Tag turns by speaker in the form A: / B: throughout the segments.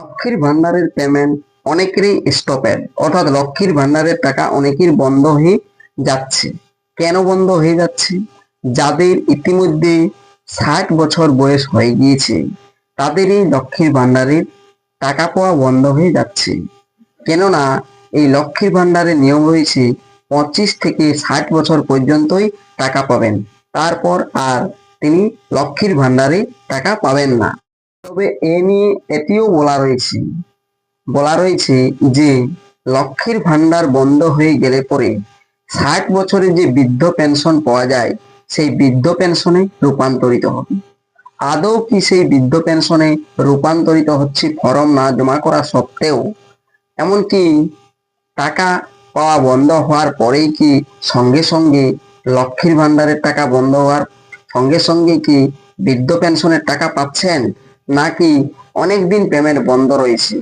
A: লক্ষ্মীর ভান্ডারের পেমেন্ট অনেকেরই স্টপেড অর্থাৎ লক্ষ্মীর ভান্ডারের টাকা অনেকের বন্ধ হয়ে যাচ্ছে। কেন বন্ধ হয়ে যাচ্ছে? যাদের ইতিমধ্যে ষাট বছর বয়স হয়ে গিয়েছে, তাদেরই লক্ষ্মীর ভান্ডারের টাকা পাওয়া বন্ধ হয়ে যাচ্ছে। কেননা, এই লক্ষ্মীর ভান্ডারের নিয়ম রয়েছে, পঁচিশ থেকে ষাট বছর পর্যন্তই টাকা পাবেন। তারপর আর তিনি লক্ষ্মীর ভান্ডারে টাকা পাবেন না। তবে এ নিয়ে এটিও বলা রয়েছে। বলা রয়েছে যে, লক্ষ্মীর ভান্ডার বন্ধ হয়ে গেলে পরে ষাট বছরে যে বৃদ্ধ পেনশন পাওয়া যায়, সেই বৃদ্ধ পেনশনে রূপান্তরিত হবে। আদৌ কি সেই বৃদ্ধ পেনশনে রূপান্তরিত হচ্ছে ফর্ম না জমা করা সত্ত্বেও? এমনকি টাকা পাওয়া বন্ধ হওয়ার পরেই কি সঙ্গে সঙ্গে লক্ষ্মীর ভান্ডারের টাকা বন্ধ হওয়ার সঙ্গে সঙ্গে কি বৃদ্ধ পেনশনের টাকা পাচ্ছেন? নাকি অনেক দিন পেমেন্ট বন্ধ রয়েছে?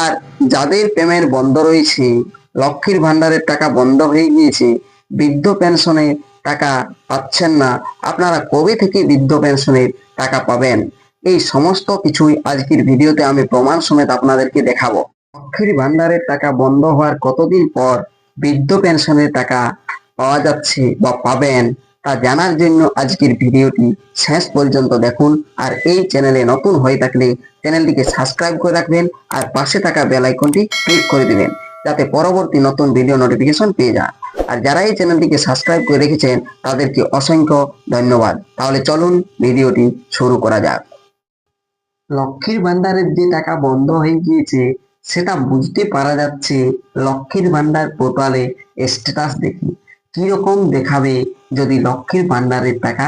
A: আর যাদের পেমেন্ট বন্ধ রয়েছে, লক্ষ্মীর ভান্ডারের টাকা বন্ধ হয়ে গিয়েছে, বৃদ্ধ পেনশনের টাকা পাচ্ছেন না, আপনারা কবে থেকে বৃদ্ধ পেনশনের টাকা পাবেন? এই সমস্ত কিছুই আজকের ভিডিওতে আমি প্রমাণ সমেত আপনাদেরকে দেখাবো। লক্ষ্মীর ভান্ডারের টাকা বন্ধ হওয়ার কতদিন পর বৃদ্ধ পেনশনের টাকা পাওয়া যাচ্ছে বা পাবেন? তা জানার জন্য আজকের ভিডিওটি শেষ পর্যন্ত দেখুন আর এই চ্যানেলে নতুন হয়ে থাকলে চ্যানেলটিকে সাবস্ক্রাইব করে রাখবেন আর পাশে থাকা বেল আইকনটি ক্লিক করে দিবেন, যাতে পরবর্তী নতুন ভিডিও নোটিফিকেশন পেয়ে যান। আর যারা এই চ্যানেলটিকে সাবস্ক্রাইব করে রেখেছেন, তাদেরকে অসংখ্য ধন্যবাদ। তাহলে চলুন ভিডিওটি শুরু করা যাক। লক্ষ্মীর ভান্ডারের যে টাকা বন্ধ হয়ে গিয়েছে, সেটা বুঝতে পারা যাচ্ছে লক্ষ্মীর ভান্ডার পোর্টালে স্ট্যাটাস দেখি। কীরকম দেখাবে যদি লক্ষ্মীর ভান্ডারের টাকা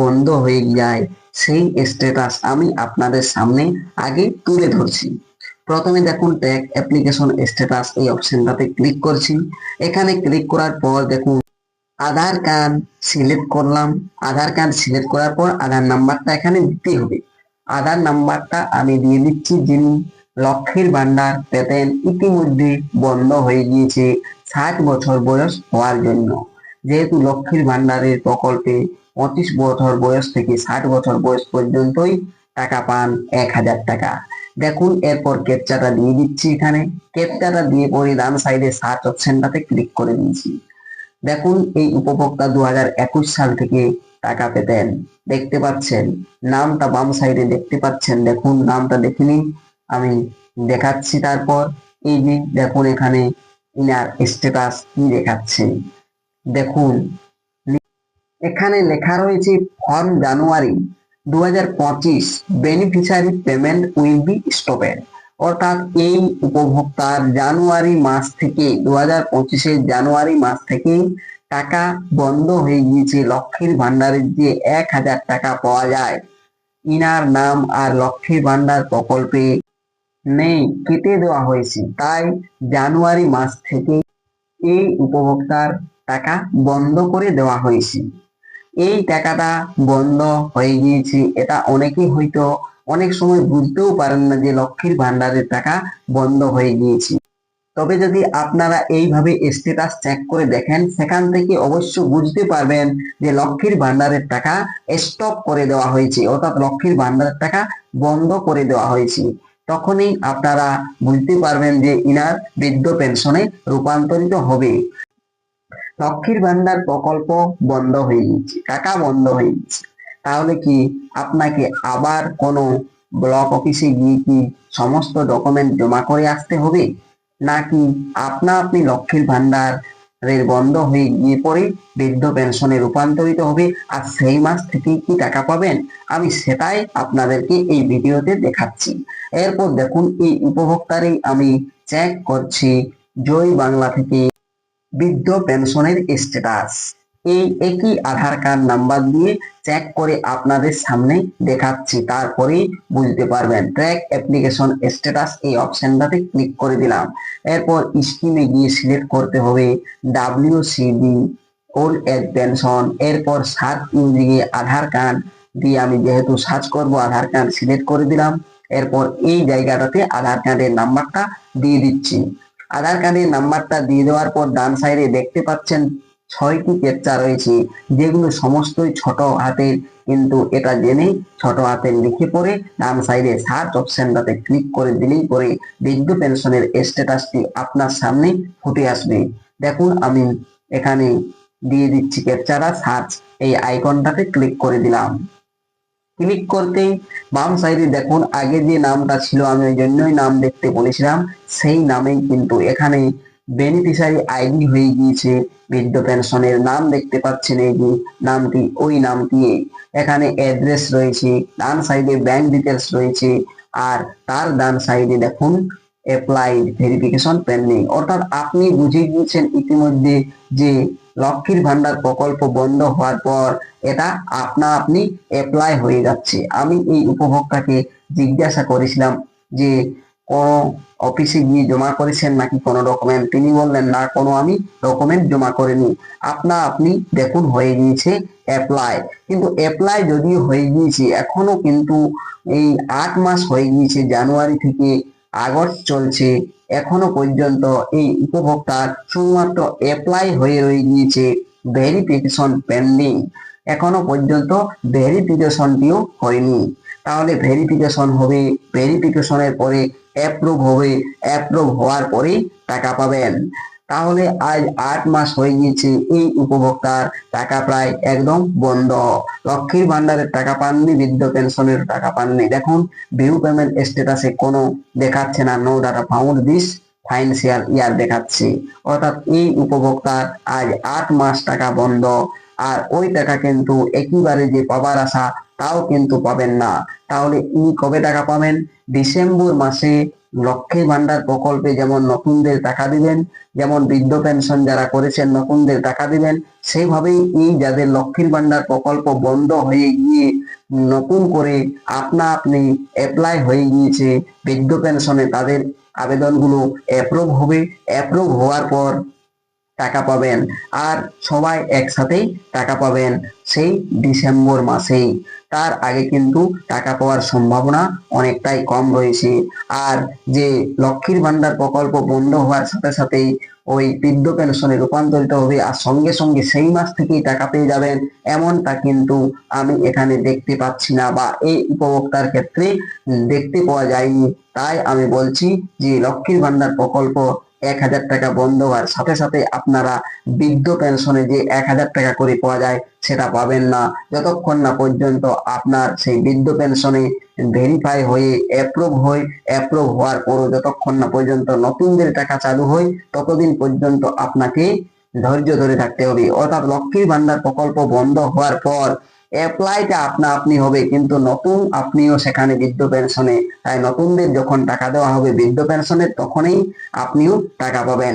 A: বন্ধ হয়ে যায়? সেই স্ট্যাটাস আমি আপনাদের সামনে আগে তুলে ধরছি। প্রথমে দেখুন ট্যাগ অ্যাপ্লিকেশন স্ট্যাটাস এই অপশনটাতে ক্লিক করছি। এখানে ক্লিক করার পর দেখুন আধার কার্ড সিলেক্ট করলাম। আধার কার্ড সিলেক্ট করার পর আধার নাম্বারটা এখানে দিতে হবে। আধার নাম্বারটা আমি দিয়ে দিচ্ছি যিনি লক্ষ্মীর ভান্ডার পেতেন, ইতিমধ্যে বন্ধ হয়ে গিয়েছে। ষাট বছর বয়স হওয়ার জন্য। যেহেতু লক্ষ্মীর ভান্ডারের প্রকল্পে পঁচিশ বছর বয়স থেকে ষাট বছর বয়স পর্যন্তই টাকা পান এক হাজার টাকা। দেখুন, এরপর ক্যাপচাটা দিয়ে দিচ্ছি এখানে। ক্যাপচাটা দিয়ে পরে ডান সাইডে সার্চ অপশনটাতে ক্লিক করে দিয়েছি। দেখুন, এই উপভোক্তা দু হাজার একুশ সাল থেকে টাকা পেতেন। দেখতে পাচ্ছেন, নামটা বাম সাইডে দেখতে পাচ্ছেন। দেখুন, নামটা দেখে নিন। আমি দেখাচ্ছি তারপর। এই যে দেখুন, এখানে ইনার স্ট্যাটাস কি দেখাচ্ছে? দেখুন, এখানে লেখা রয়েছে ফর্ম জানুয়ারি দু হাজার পঁচিশ beneficiary payment will be stopped অর্থাৎ এই উপভোক্তার জানুয়ারি মাস থেকে দু হাজার জানুয়ারি মাস থেকে টাকা বন্ধ হয়ে গিয়েছে। লক্ষ্মীর ভান্ডারের যে এক হাজার টাকা পাওয়া যায়, ইনার নাম আর লক্ষ্মীর ভান্ডার প্রকল্পে নেই, কেটে দেওয়া হয়েছে। তাই জানুয়ারি মাস থেকে এই উপভোক্তার টাকা বন্ধ করে দেওয়া হয়েছে। এই টাকাটা বন্ধ হয়ে গিয়েছে, এটা অনেকেই হয়তো অনেক সময় বুঝতেও পারেন না যে লক্ষ্মীর ভান্ডারের টাকা বন্ধ হয়ে গিয়েছে। তবে যদি আপনারা এইভাবে স্ট্যাটাস চেক করে দেখেন, সেখান থেকে অবশ্য বুঝতে পারবেন যে লক্ষ্মীর ভান্ডারের টাকা স্টপ করে দেওয়া হয়েছে, অর্থাৎ লক্ষ্মীর ভান্ডারের টাকা বন্ধ করে দেওয়া হয়েছে। তখনই আপনারা বুঝতে পারবেন যে ইনার বৃদ্ধ পেনশনে রূপান্তরিত হবে। লক্ষ্মীর ভান্ডার প্রকল্প বন্ধ হয়ে গেছে টাকা বন্ধ হয়ে গেছে তাহলে কি আপনাকে আবার কোনো ব্লক অফিসে গিয়ে কি সমস্ত ডকুমেন্ট জমা করে আসতে হবে? নাকি আপনা আপনি লক্ষ্মীর ভান্ডার এর বন্ধ হয়ে গিয়ে পরে বৃদ্ধ পেনশনে রূপান্তরিত হবে। আর সেই মাস থেকে কি টাকা পাবেন? আমি সেটাই আপনাদেরকে এই ভিডিওতে দেখাচ্ছি। এরপর দেখুন, এই উপভোক্তারই আমি চেক করছি। জয় বাংলা থেকে বৃদ্ধ পেনশনের স্ট্যাটাস এই একই আধার কার্ড নাম্বার দিয়ে চেক করে আপনাদের সামনে দেখাচ্ছি। তারপরেই বুঝতে পারবেন। ট্র্যাক অ্যাপ্লিকেশন স্ট্যাটাস এই অপশনটাতে ক্লিক করে দিলাম। এরপর স্কিমে গিয়ে সিলেক্ট করতে হবে ডাব্লিউসিডি ওল্ড এজ পেনশন এরপর সার্চ ইঞ্জিনে আধার কার্ড দিয়ে আমি যেহেতু সার্চ করব, আধার কার্ড সিলেক্ট করে দিলাম। এরপর এই জায়গাটাতে আধার কার্ডের নাম্বারটা দিয়ে দিচ্ছি। আধার কার্ডের নাম্বারটা দিয়ে দেওয়ার পর ডান সাইডে দেখতে পাচ্ছেন ছয়টি ক্যাপচা রয়েছে, যেগুলো সমস্তই ছোট হাতের, কিন্তু এটা জেনে ছোট হাতে লিখে পড়ে, ডান সাইডে সার্চ অপশনটাতে ক্লিক করে দিলেই পরে বৃদ্ধ পেনশনের স্ট্যাটাসটি আপনার সামনে ফুটে আসবে। দেখুন, আমি এখানে দিয়ে দিচ্ছি ক্যাপচারা সার্চ এই আইকনটাতে ক্লিক করে দিলাম। ক্লিক করতেই বাম সাইডে দেখুন, আগে যে নামটা ছিল, আমি ওই জন্যই নাম দেখতে বলেছিলাম, সেই নামেই কিন্তু এখানে বেনিফিশিয়ারি আইডি হয়ে গিয়েছে বৃদ্ধ পেনশনের নাম দেখতে পাচ্ছেন এই নামটি, ওই নামটি। এখানে অ্যাড্রেস রয়েছে, ডান সাইডে ব্যাংক ডিটেলস রয়েছে, আর তার ডান সাইডে দেখুন অ্যাপ্লাইড ভেরিফিকেশন পেন্ডিং অর্থাৎ আপনি বুঝে গিয়েছেন ইতিমধ্যে যে লক্ষ্মীর ভান্ডার প্রকল্প বন্ধ হওয়ার পর এটা আপনা আপনি অ্যাপ্লাই হয়ে যাচ্ছে। আমি এই উপভোক্তাকে জিজ্ঞাসা করেছিলাম যে কোন অফিসে গিয়ে জমা করেছেন নাকি কোনো ডকুমেন্ট তিনি বললেন, না, কোনো আমি ডকুমেন্ট জমা করিনি। আপনা আপনি দেখুন, হয়ে গিয়েছে অ্যাপ্লাই কিন্তু অ্যাপ্লাই যদি হয়ে গিয়েছে, এখনও কিন্তু এই আট মাস হয়ে গিয়েছে, জানুয়ারি থেকে আগস্ট চলছে, এখনও পর্যন্ত এই উপভোক্তার শুধুমাত্র অ্যাপ্লাই হয়ে রয়ে গিয়েছে ভেরিফিকেশন পেন্ডিং এখনও পর্যন্ত ভেরিফিকেশনটিও হয়নি। তাহলে ভেরিফিকেশন হবে ভেরিফিকেশনের পরে অ্যাপ্রুভ হবে অ্যাপ্রুভ হওয়ার পরেই টাকা পাবেন। তাহলে আজ আট মাস হয়ে গিয়েছে, এই উপভোক্তার টাকা প্রায় একদম বন্ধ। লক্ষ্মীর ভান্ডারের টাকা পাননি, বৃদ্ধ পেনশনের টাকা পাননি। দেখুন ভিউ পেমেন্ট স্ট্যাটাসে কোনো দেখাচ্ছে না no data found this financial year দেখাচ্ছে। অর্থাৎ এই উপভোক্তার আজ আট মাস টাকা বন্ধ। আর ওই টাকা কিন্তু একেবারে যে পাবার আশা তাও কিন্তু পাবেন না। তাহলে ইনি কবে টাকা পাবেন? ডিসেম্বর মাসে লক্ষ্মীর ভান্ডার প্রকল্পে যেমন নতুনদের টাকা দিবেন, যেমন বৃদ্ধ পেনশন যারা করেছেন নতুনদের টাকা দিবেন, সেইভাবেই এই যাদের লক্ষ্মীর ভান্ডার প্রকল্প বন্ধ হয়ে গিয়ে নতুন করে আপনা আপনি অ্যাপ্লাই হয়ে গিয়েছে, বৃদ্ধ পেনশনে তাদের আবেদনগুলো অ্যাপ্রুভ হবে। অ্যাপ্রুভ হওয়ার পর টাকা পাবেন। আর সবাই একসাথেই টাকা পাবেন সেই ডিসেম্বর মাসেই। তার আগে কিন্তু টাকা পাওয়ার সম্ভাবনা অনেকটাই কম রয়েছে। আর যে লক্ষ্মীর ভান্ডার প্রকল্প বন্ধ হওয়ার সাথে সাথেই ওই বৃদ্ধ পেনশনে রূপান্তরিত হবে আর সঙ্গে সঙ্গে সেই মাস থেকেই টাকা পেয়ে যাবেন, এমনটা কিন্তু আমি এখানে দেখতে পাচ্ছি না বা এই উপভোক্তার ক্ষেত্রে দেখতে পাওয়া যায়নি। তাই আমি বলছি যে লক্ষ্মীর ভান্ডার প্রকল্প এক হাজার টাকা বন্ধ হওয়ার সাথে সাথে আপনারা বৃদ্ধ পেনশনে যে এক হাজার টাকা করে পাওয়া যায়, সেটা পাবেন না। যতক্ষণ না পর্যন্ত আপনার সেই বৃদ্ধ পেনশনে ভেরিফাই হয়ে অ্যাপ্রুভ হয়ে অ্যাপ্রুভ হওয়ার পরও যতক্ষণ না পর্যন্ত নতুনদের টাকা চালু হয়, ততদিন পর্যন্ত আপনাকে ধৈর্য ধরে থাকতে হবে। অর্থাৎ লক্ষ্মীর ভান্ডার প্রকল্প বন্ধ হওয়ার পর অ্যাপ্লাইটা আপনা আপনি হবে, কিন্তু নতুন আপনিও সেখানে বৃদ্ধ পেনশনে তাই নতুনদের যখন টাকা দেওয়া হবে বৃদ্ধ পেনশনে তখনই আপনিও টাকা পাবেন।